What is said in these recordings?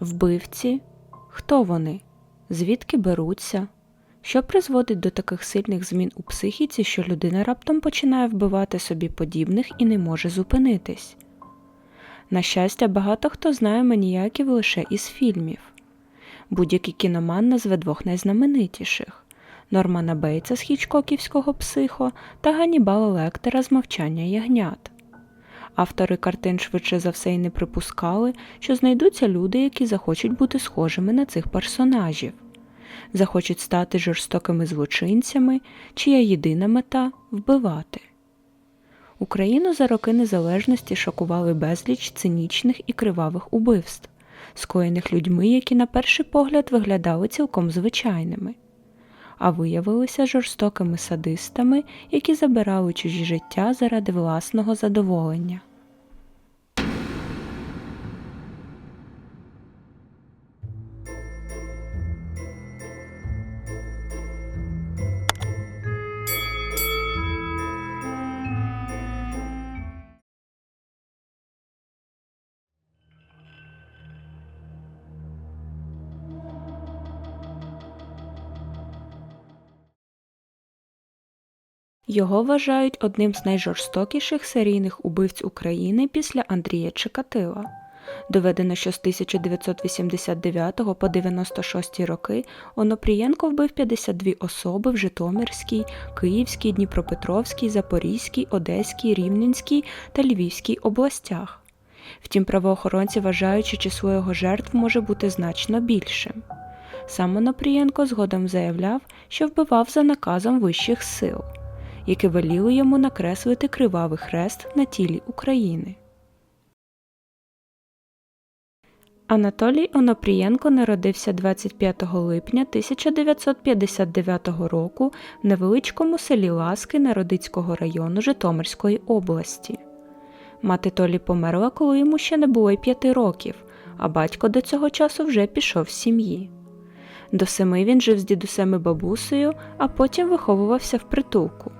Вбивці? Хто вони? Звідки беруться? Що призводить до таких сильних змін у психіці, що людина раптом починає вбивати собі подібних і не може зупинитись? На щастя, багато хто знає маніяків лише із фільмів. Будь-який кіноман назве двох найзнаменитіших Нормана Бейтса з Хічкоківського психо та Ганнібала Лектера з мовчання ягнят. Автори картин швидше за все й не припускали, що знайдуться люди, які захочуть бути схожими на цих персонажів, захочуть стати жорстокими злочинцями, чия єдина мета вбивати. Україну за роки незалежності шокували безліч цинічних і кривавих убивств, скоєних людьми, які на перший погляд виглядали цілком звичайними, а виявилися жорстокими садистами, які забирали чужі життя заради власного задоволення. Його вважають одним з найжорстокіших серійних убивць України після Андрія Чикатила. Доведено, що з 1989 по 96 роки Онопрієнко вбив 52 особи в Житомирській, Київській, Дніпропетровській, Запорізькій, Одеській, Рівненській та Львівській областях. Втім, правоохоронці вважають, що число його жертв може бути значно більшим. Сам Онопрієнко згодом заявляв, що вбивав за наказом вищих сил яке веліло йому накреслити кривавий хрест на тілі України. Анатолій Онопрієнко народився 25 липня 1959 року в невеличкому селі Ласки Народицького району Житомирської області. Мати Толі померла, коли йому ще не було й п'яти років, а батько до цього часу вже пішов з сім'ї. До семи він жив з дідусем і бабусею, а потім виховувався в притулку.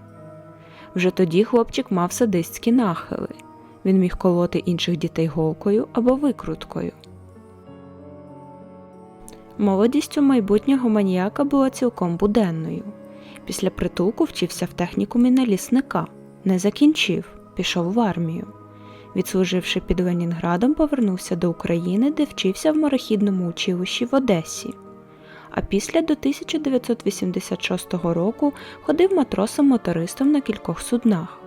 Вже тоді хлопчик мав садистські нахили. Він міг колоти інших дітей голкою або викруткою. Молодість у майбутнього маніяка була цілком буденною. Після притулку вчився в технікумі на лісника, не закінчив, пішов в армію. Відслуживши під Ленінградом, повернувся до України, де вчився в морехідному училищі в Одесі а після до 1986 року ходив матросом-мотористом на кількох суднах.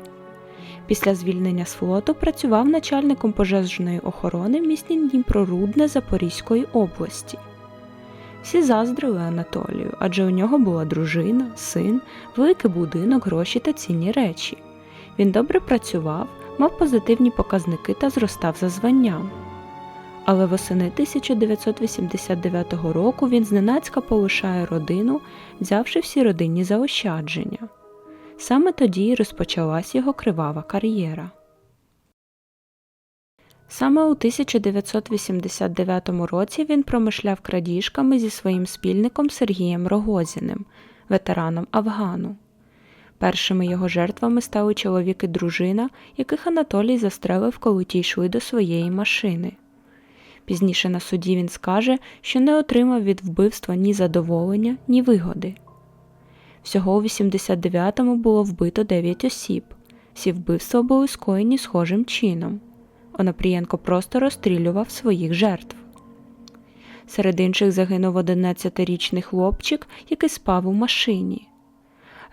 Після звільнення з флоту працював начальником пожежної охорони в місті Дніпрорудне Запорізької області. Всі заздрили Анатолію, адже у нього була дружина, син, великий будинок, гроші та цінні речі. Він добре працював, мав позитивні показники та зростав за званням але восени 1989 року він зненацька полишає родину, взявши всі родинні заощадження. Саме тоді й розпочалась його кривава кар'єра. Саме у 1989 році він промишляв крадіжками зі своїм спільником Сергієм Рогозіним, ветераном Афгану. Першими його жертвами стали чоловік і дружина, яких Анатолій застрелив, коли ті йшли до своєї машини. Пізніше на суді він скаже, що не отримав від вбивства ні задоволення, ні вигоди. Всього у 89-му було вбито 9 осіб. Всі вбивства були скоєні схожим чином. Онопрієнко просто розстрілював своїх жертв. Серед інших загинув 11-річний хлопчик, який спав у машині.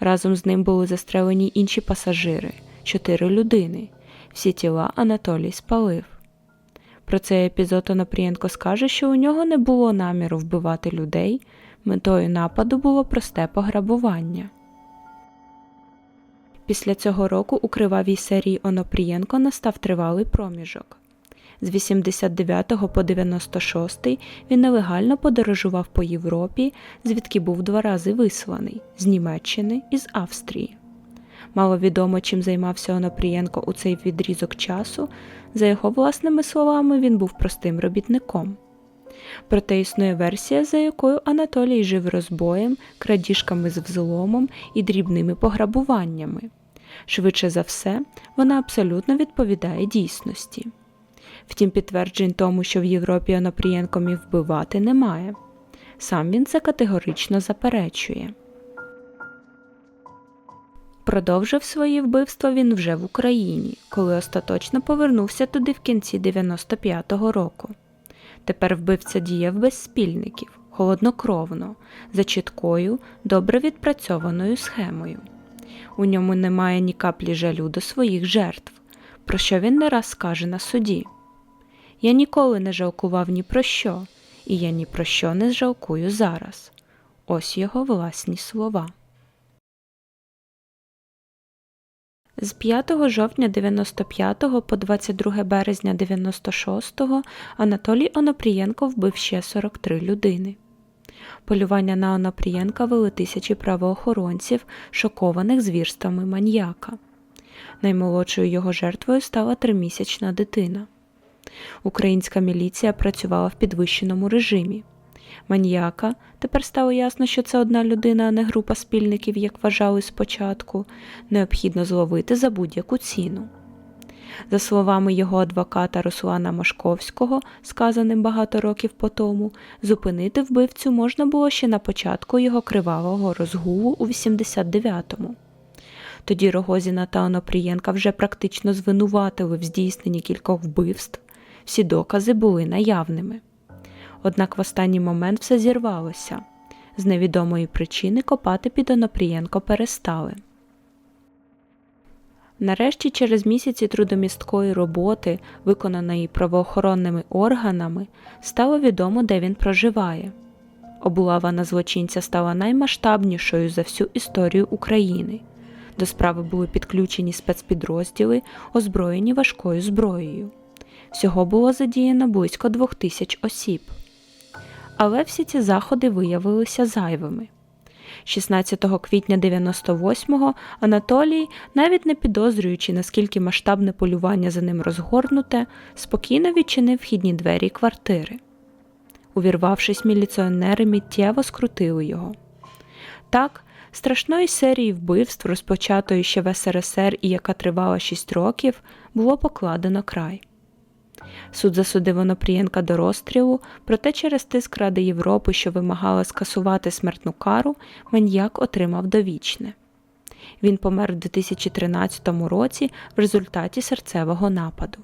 Разом з ним були застрелені інші пасажири чотири людини. Всі тіла Анатолій спалив. Про цей епізод Онопрієнко скаже, що у нього не було наміру вбивати людей, метою нападу було просте пограбування. Після цього року у кривавій серії Онопрієнко настав тривалий проміжок. З 89 по 96 він нелегально подорожував по Європі, звідки був два рази висланий з Німеччини і з Австрії. Мало відомо, чим займався Онопрієнко у цей відрізок часу, за його власними словами, він був простим робітником. Проте існує версія, за якою Анатолій жив розбоєм, крадіжками з взломом і дрібними пограбуваннями. Швидше за все, вона абсолютно відповідає дійсності. Втім, підтверджень тому, що в Європі Онопрієнко міг вбивати, немає. Сам він це категорично заперечує. Продовжив свої вбивства він вже в Україні, коли остаточно повернувся туди в кінці 95-го року. Тепер вбивця діяв без спільників, холоднокровно, за чіткою, добре відпрацьованою схемою. У ньому немає ні каплі жалю до своїх жертв, про що він не раз скаже на суді. Я ніколи не жалкував ні про що, і я ні про що не жалкую зараз. Ось його власні слова. З 5 жовтня 95 по 22 березня 96 Анатолій Онопрієнко вбив ще 43 людини. Полювання на Онопрієнка вели тисячі правоохоронців, шокованих звірствами маньяка. Наймолодшою його жертвою стала тримісячна дитина. Українська міліція працювала в підвищеному режимі. Маніяка тепер стало ясно, що це одна людина, а не група спільників, як вважали спочатку, необхідно зловити за будь-яку ціну. За словами його адвоката Руслана Машковського, сказаним багато років по тому, зупинити вбивцю можна було ще на початку його кривавого розгулу у 89-му. Тоді Рогозіна та Онопрієнка вже практично звинуватили в здійсненні кількох вбивств, всі докази були наявними. Однак в останній момент все зірвалося. З невідомої причини копати під Онопрієнко перестали. Нарешті, через місяці трудомісткої роботи, виконаної правоохоронними органами, стало відомо, де він проживає. Облава на злочинця стала наймасштабнішою за всю історію України. До справи були підключені спецпідрозділи, озброєні важкою зброєю. Всього було задіяно близько двох тисяч осіб. Але всі ці заходи виявилися зайвими. 16 квітня 98-го Анатолій, навіть не підозрюючи, наскільки масштабне полювання за ним розгорнуте, спокійно відчинив вхідні двері квартири. Увірвавшись, міліціонери миттєво скрутили його. Так, страшної серії вбивств, розпочатої ще в СРСР і яка тривала 6 років, було покладено край. Суд засудив Онопрієнка до розстрілу, проте через тиск Ради Європи, що вимагала скасувати смертну кару, маньяк отримав довічне. Він помер в 2013 році в результаті серцевого нападу.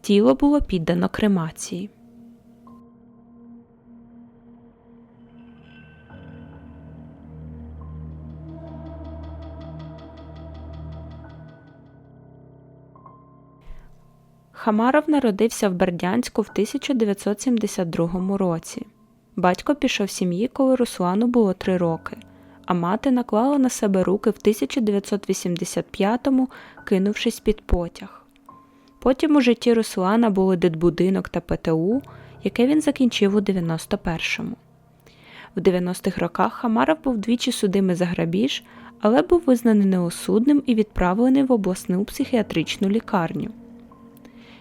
Тіло було піддано кремації. Хамаров народився в Бердянську в 1972 році. Батько пішов з сім'ї, коли Руслану було три роки, а мати наклала на себе руки в 1985-му, кинувшись під потяг. Потім у житті Руслана були дитбудинок та ПТУ, яке він закінчив у 91-му. В 90-х роках Хамаров був двічі судимий за грабіж, але був визнаний неосудним і відправлений в обласну психіатричну лікарню.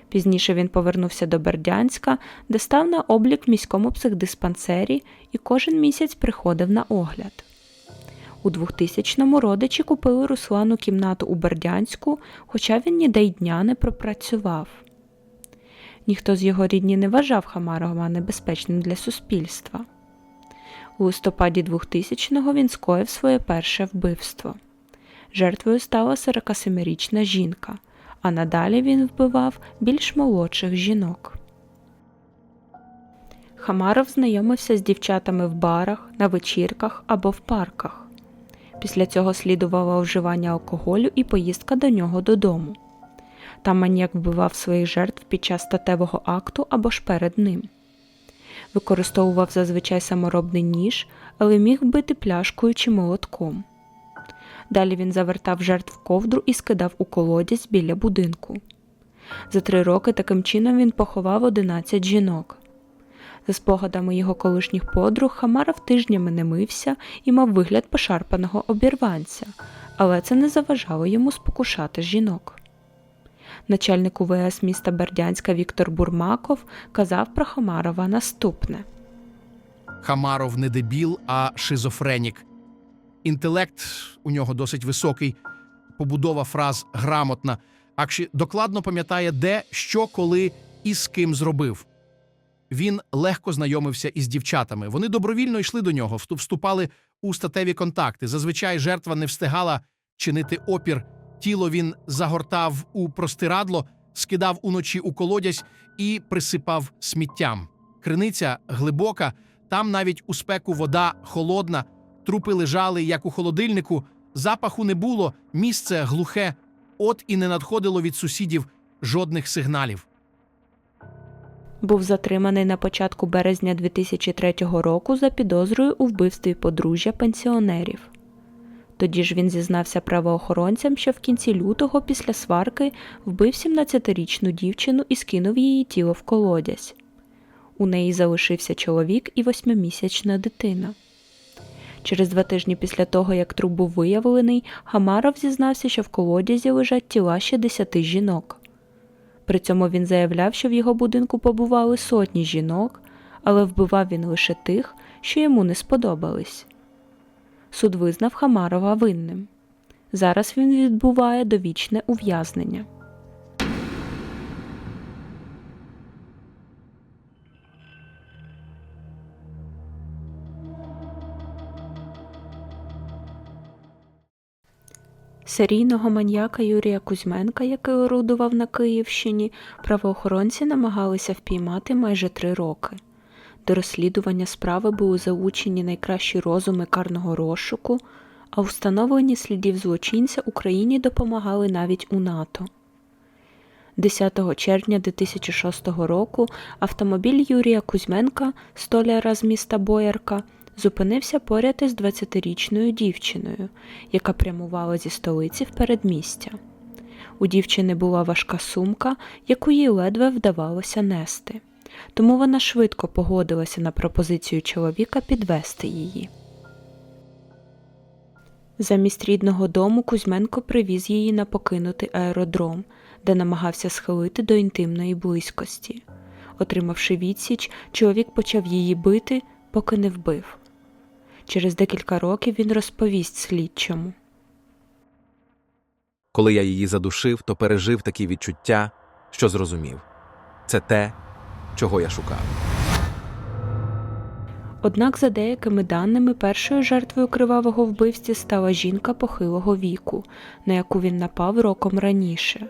Пізніше він повернувся до Бердянська, де став на облік в міському психдиспансері і кожен місяць приходив на огляд. У 2000-му родичі купили Руслану кімнату у Бердянську, хоча він ніде й дня не пропрацював. Ніхто з його рідні не вважав Хамарова небезпечним для суспільства. У листопаді 2000-го він скоїв своє перше вбивство. Жертвою стала 47-річна жінка а надалі він вбивав більш молодших жінок. Хамаров знайомився з дівчатами в барах, на вечірках або в парках. Після цього слідувало вживання алкоголю і поїздка до нього додому. Там маніяк вбивав своїх жертв під час статевого акту або ж перед ним. Використовував зазвичай саморобний ніж, але міг бити пляшкою чи молотком. Далі він завертав жертв ковдру і скидав у колодязь біля будинку. За три роки таким чином він поховав 11 жінок. За спогадами його колишніх подруг, Хамаров тижнями не мився і мав вигляд пошарпаного обірванця, але це не заважало йому спокушати жінок. Начальник УВС міста Бердянська Віктор Бурмаков казав про Хамарова наступне. Хамаров не дебіл, а шизофренік. Інтелект у нього досить високий, побудова фраз грамотна, акші докладно пам'ятає, де, що, коли і з ким зробив. Він легко знайомився із дівчатами. Вони добровільно йшли до нього, вступали у статеві контакти. Зазвичай жертва не встигала чинити опір. Тіло він загортав у простирадло, скидав уночі у колодязь і присипав сміттям. Криниця глибока, там навіть у спеку вода холодна, трупи лежали, як у холодильнику, запаху не було, місце глухе, от і не надходило від сусідів жодних сигналів. Був затриманий на початку березня 2003 року за підозрою у вбивстві подружжя пенсіонерів. Тоді ж він зізнався правоохоронцям, що в кінці лютого після сварки вбив 17-річну дівчину і скинув її тіло в колодязь. У неї залишився чоловік і восьмимісячна дитина. Через два тижні після того, як труп був виявлений, Гамаров зізнався, що в колодязі лежать тіла ще десяти жінок. При цьому він заявляв, що в його будинку побували сотні жінок, але вбивав він лише тих, що йому не сподобались. Суд визнав Хамарова винним. Зараз він відбуває довічне ув'язнення. Серійного маньяка Юрія Кузьменка, який орудував на Київщині, правоохоронці намагалися впіймати майже три роки. До розслідування справи були залучені найкращі розуми карного розшуку, а у встановленні слідів злочинця Україні допомагали навіть у НАТО. 10 червня 2006 року автомобіль Юрія Кузьменка, столяра з міста Боярка, зупинився поряд із 20-річною дівчиною, яка прямувала зі столиці в передмістя. У дівчини була важка сумка, яку їй ледве вдавалося нести, тому вона швидко погодилася на пропозицію чоловіка підвести її. Замість рідного дому Кузьменко привіз її на покинутий аеродром, де намагався схилити до інтимної близькості. Отримавши відсіч, чоловік почав її бити, поки не вбив. Через декілька років він розповість слідчому. Коли я її задушив, то пережив такі відчуття, що зрозумів. Це те, чого я шукав. Однак, за деякими даними, першою жертвою кривавого вбивці стала жінка похилого віку, на яку він напав роком раніше.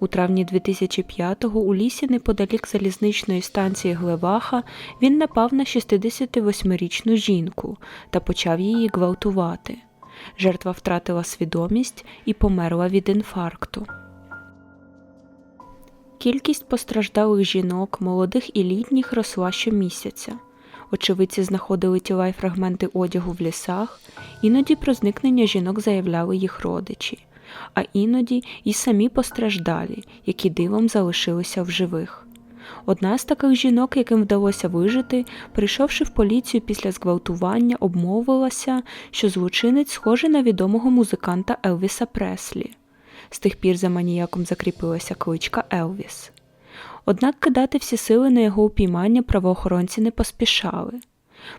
У травні 2005-го у лісі неподалік залізничної станції Глеваха він напав на 68-річну жінку та почав її гвалтувати. Жертва втратила свідомість і померла від інфаркту. Кількість постраждалих жінок, молодих і літніх росла щомісяця. Очевидці знаходили тіла й фрагменти одягу в лісах, іноді про зникнення жінок заявляли їх родичі, а іноді й самі постраждалі, які дивом залишилися в живих. Одна з таких жінок, яким вдалося вижити, прийшовши в поліцію після зґвалтування, обмовилася, що злочинець схожий на відомого музиканта Елвіса Преслі. З тих пір за маніяком закріпилася кличка Елвіс. Однак кидати всі сили на його упіймання правоохоронці не поспішали.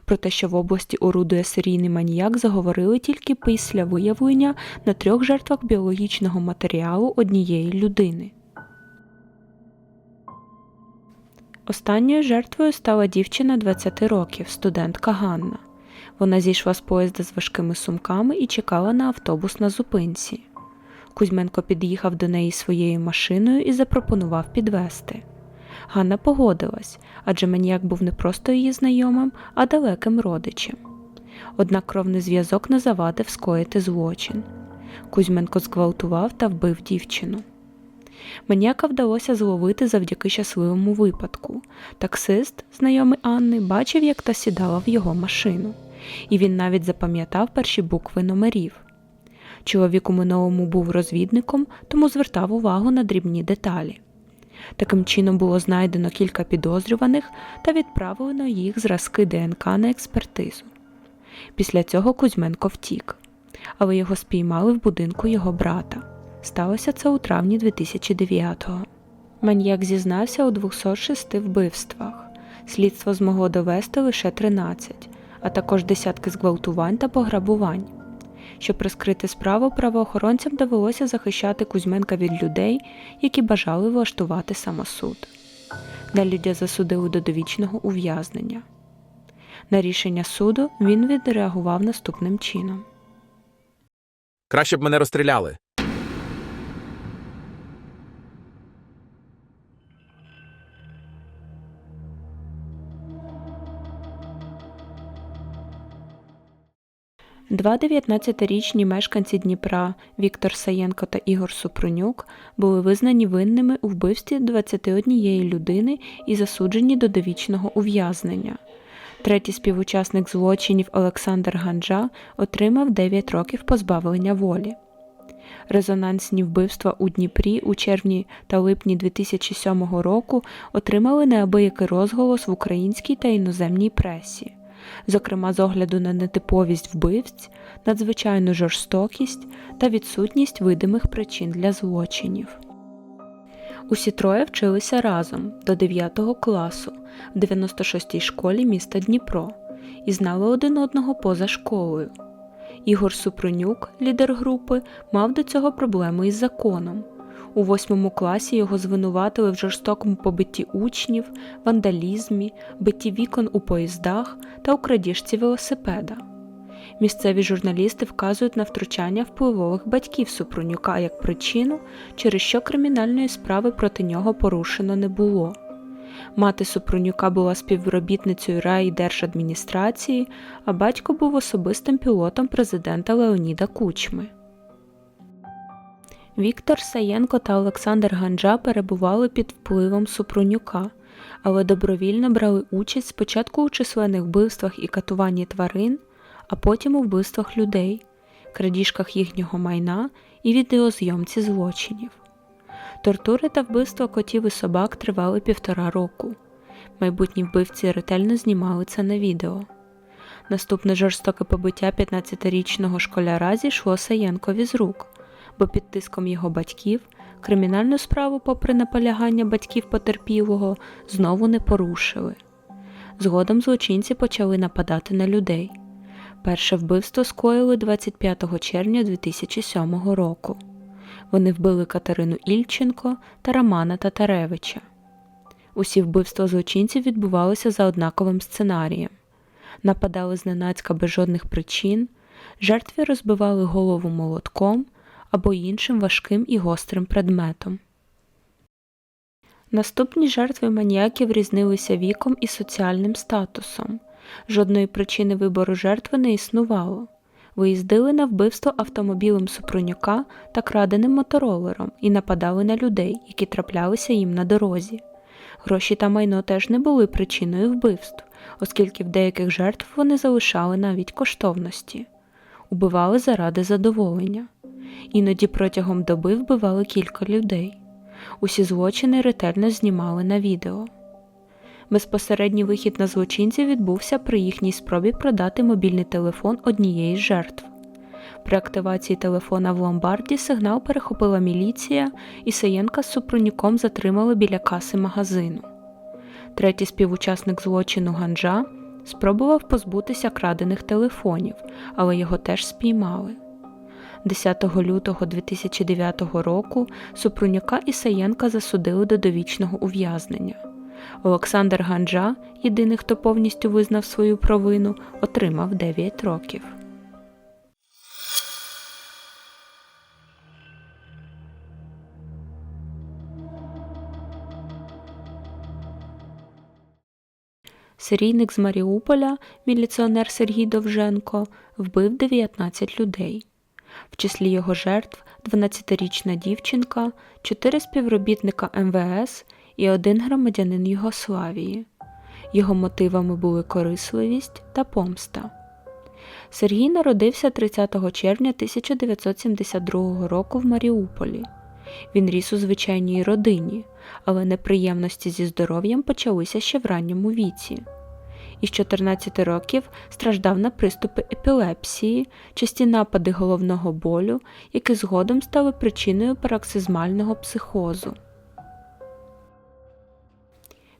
Про те, що в області орудує серійний маніяк, заговорили тільки після виявлення на трьох жертвах біологічного матеріалу однієї людини. Останньою жертвою стала дівчина 20 років, студентка Ганна. Вона зійшла з поїзда з важкими сумками і чекала на автобус на зупинці. Кузьменко під'їхав до неї своєю машиною і запропонував підвести. Ганна погодилась, адже маніяк був не просто її знайомим, а далеким родичем. Однак кровний зв'язок не завадив скоїти злочин. Кузьменко зґвалтував та вбив дівчину. Маніяка вдалося зловити завдяки щасливому випадку. Таксист, знайомий Анни, бачив, як та сідала в його машину, і він навіть запам'ятав перші букви номерів. Чоловік у минулому був розвідником, тому звертав увагу на дрібні деталі. Таким чином було знайдено кілька підозрюваних та відправлено їх зразки ДНК на експертизу. Після цього Кузьменко втік, але його спіймали в будинку його брата. Сталося це у травні 2009-го. Маньяк зізнався у 206 вбивствах. Слідство змогло довести лише 13, а також десятки зґвалтувань та пограбувань. Щоб розкрити справу, правоохоронцям довелося захищати Кузьменка від людей, які бажали влаштувати самосуд. Нелюдя засудили до довічного ув'язнення. На рішення суду він відреагував наступним чином. Краще б мене розстріляли. Два 19-річні мешканці Дніпра Віктор Саєнко та Ігор Супрунюк були визнані винними у вбивстві 21 людини і засуджені до довічного ув'язнення. Третій співучасник злочинів Олександр Ганджа отримав 9 років позбавлення волі. Резонансні вбивства у Дніпрі у червні та липні 2007 року отримали неабиякий розголос в українській та іноземній пресі зокрема з огляду на нетиповість вбивць, надзвичайну жорстокість та відсутність видимих причин для злочинів. Усі троє вчилися разом до 9 класу в 96-й школі міста Дніпро і знали один одного поза школою. Ігор Супронюк, лідер групи, мав до цього проблеми із законом. У восьмому класі його звинуватили в жорстокому побитті учнів, вандалізмі, битті вікон у поїздах та у крадіжці велосипеда. Місцеві журналісти вказують на втручання впливових батьків Супрунюка як причину, через що кримінальної справи проти нього порушено не було. Мати Супрунюка була співробітницею райдержадміністрації, а батько був особистим пілотом президента Леоніда Кучми. Віктор Саєнко та Олександр Ганджа перебували під впливом Супрунюка, але добровільно брали участь спочатку у численних вбивствах і катуванні тварин, а потім у вбивствах людей, крадіжках їхнього майна і відеозйомці злочинів. Тортури та вбивства котів і собак тривали півтора року. Майбутні вбивці ретельно знімали це на відео. Наступне жорстоке побиття 15-річного школяра зійшло Саєнкові з рук бо під тиском його батьків кримінальну справу, попри наполягання батьків потерпілого, знову не порушили. Згодом злочинці почали нападати на людей. Перше вбивство скоїли 25 червня 2007 року. Вони вбили Катерину Ільченко та Романа Татаревича. Усі вбивства злочинців відбувалися за однаковим сценарієм. Нападали зненацька без жодних причин, жертві розбивали голову молотком, або іншим важким і гострим предметом. Наступні жертви маніяків різнилися віком і соціальним статусом. Жодної причини вибору жертви не існувало. Виїздили на вбивство автомобілем Супрунюка та краденим моторолером і нападали на людей, які траплялися їм на дорозі. Гроші та майно теж не були причиною вбивств, оскільки в деяких жертв вони залишали навіть коштовності, убивали заради задоволення. Іноді протягом доби вбивали кілька людей. Усі злочини ретельно знімали на відео. Безпосередній вихід на злочинців відбувся при їхній спробі продати мобільний телефон однієї з жертв. При активації телефона в ломбарді сигнал перехопила міліція, і Саєнка з Супрунюком затримали біля каси магазину. Третій співучасник злочину Ганджа спробував позбутися крадених телефонів, але його теж спіймали. 10 лютого 2009 року Супрунюка і Саєнка засудили до довічного ув'язнення. Олександр Ганджа, єдиний, хто повністю визнав свою провину, отримав 9 років. Серійник з Маріуполя, міліціонер Сергій Довженко, вбив 19 людей. В числі його жертв 12-річна дівчинка, 4 співробітника МВС і один громадянин Югославії. Його мотивами були корисливість та помста. Сергій народився 30 червня 1972 року в Маріуполі. Він ріс у звичайній родині, але неприємності зі здоров'ям почалися ще в ранньому віці. Із 14 років страждав на приступи епілепсії, часті напади головного болю, які згодом стали причиною пароксизмального психозу.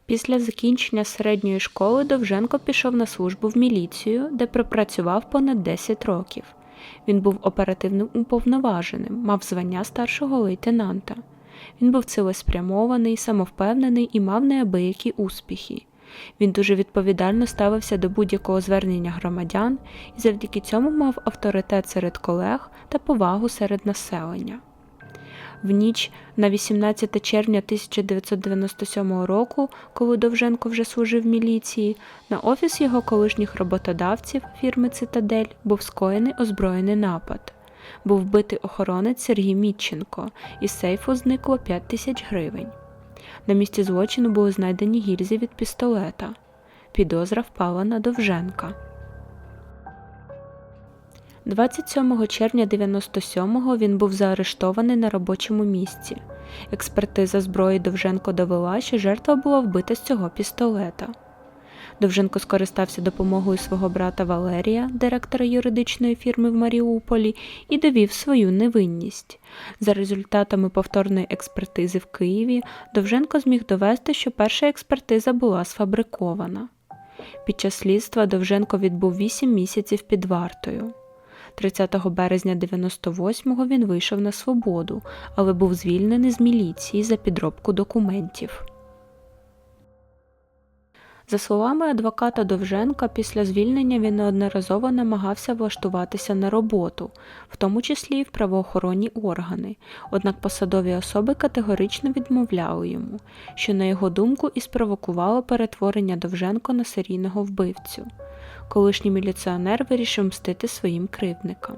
Після закінчення середньої школи Довженко пішов на службу в міліцію, де пропрацював понад 10 років. Він був оперативним уповноваженим, мав звання старшого лейтенанта. Він був цілеспрямований, самовпевнений і мав неабиякі успіхи. Він дуже відповідально ставився до будь-якого звернення громадян і завдяки цьому мав авторитет серед колег та повагу серед населення. В ніч на 18 червня 1997 року, коли Довженко вже служив в міліції, на офіс його колишніх роботодавців фірми Цитадель був скоєний озброєний напад. Був вбитий охоронець Сергій Мітченко, із сейфу зникло 5 тисяч гривень. На місці злочину були знайдені гільзи від пістолета. Підозра впала на Довженка. 27 червня 97-го він був заарештований на робочому місці. Експертиза зброї Довженко довела, що жертва була вбита з цього пістолета. Довженко скористався допомогою свого брата Валерія, директора юридичної фірми в Маріуполі, і довів свою невинність. За результатами повторної експертизи в Києві Довженко зміг довести, що перша експертиза була сфабрикована. Під час слідства Довженко відбув 8 місяців під вартою. 30 березня 98-го він вийшов на свободу, але був звільнений з міліції за підробку документів. За словами адвоката Довженка, після звільнення він неодноразово намагався влаштуватися на роботу, в тому числі і в правоохоронні органи, однак посадові особи категорично відмовляли йому, що, на його думку, і спровокувало перетворення Довженко на серійного вбивцю. Колишній міліціонер вирішив мстити своїм кривдникам.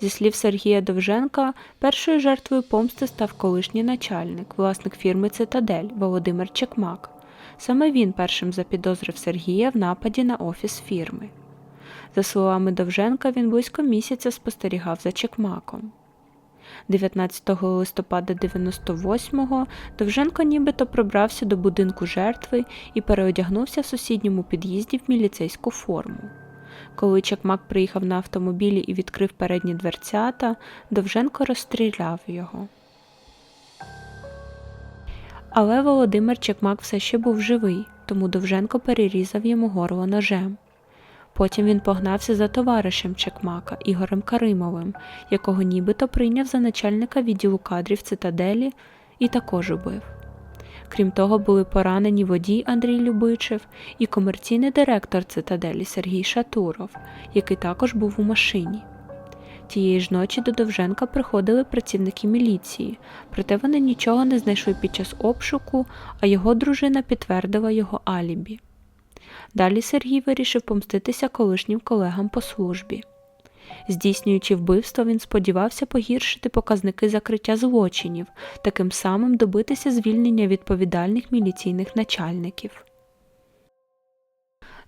Зі слів Сергія Довженка, першою жертвою помсти став колишній начальник, власник фірми Цитадель Володимир Чекмак. Саме він першим запідозрив Сергія в нападі на офіс фірми. За словами Довженка, він близько місяця спостерігав за Чекмаком. 19 листопада 98-го Довженко нібито пробрався до будинку жертви і переодягнувся в сусідньому під'їзді в міліцейську форму. Коли Чекмак приїхав на автомобілі і відкрив передні дверцята, Довженко розстріляв його. Але Володимир Чекмак все ще був живий, тому Довженко перерізав йому горло ножем. Потім він погнався за товаришем Чекмака Ігорем Каримовим, якого нібито прийняв за начальника відділу кадрів цитаделі і також убив. Крім того, були поранені водій Андрій Любичев і комерційний директор цитаделі Сергій Шатуров, який також був у машині. Тієї ж ночі до Довженка приходили працівники міліції, проте вони нічого не знайшли під час обшуку, а його дружина підтвердила його алібі. Далі Сергій вирішив помститися колишнім колегам по службі. Здійснюючи вбивство, він сподівався погіршити показники закриття злочинів, таким самим добитися звільнення відповідальних міліційних начальників.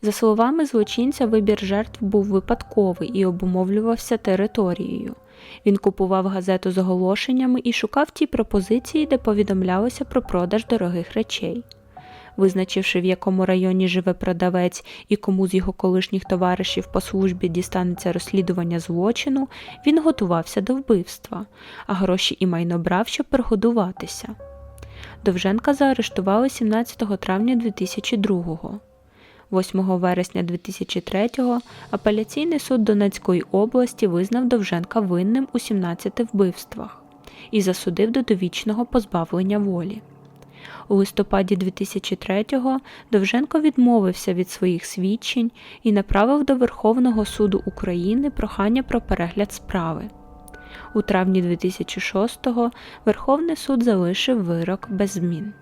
За словами злочинця, вибір жертв був випадковий і обумовлювався територією. Він купував газету з оголошеннями і шукав ті пропозиції, де повідомлялося про продаж дорогих речей. Визначивши, в якому районі живе продавець і кому з його колишніх товаришів по службі дістанеться розслідування злочину, він готувався до вбивства, а гроші і майно брав, щоб пригодуватися. Довженка заарештували 17 травня 2002-го. 8 вересня 2003-го апеляційний суд Донецької області визнав Довженка винним у 17 вбивствах і засудив до довічного позбавлення волі. У листопаді 2003-го Довженко відмовився від своїх свідчень і направив до Верховного суду України прохання про перегляд справи. У травні 2006-го Верховний суд залишив вирок без змін.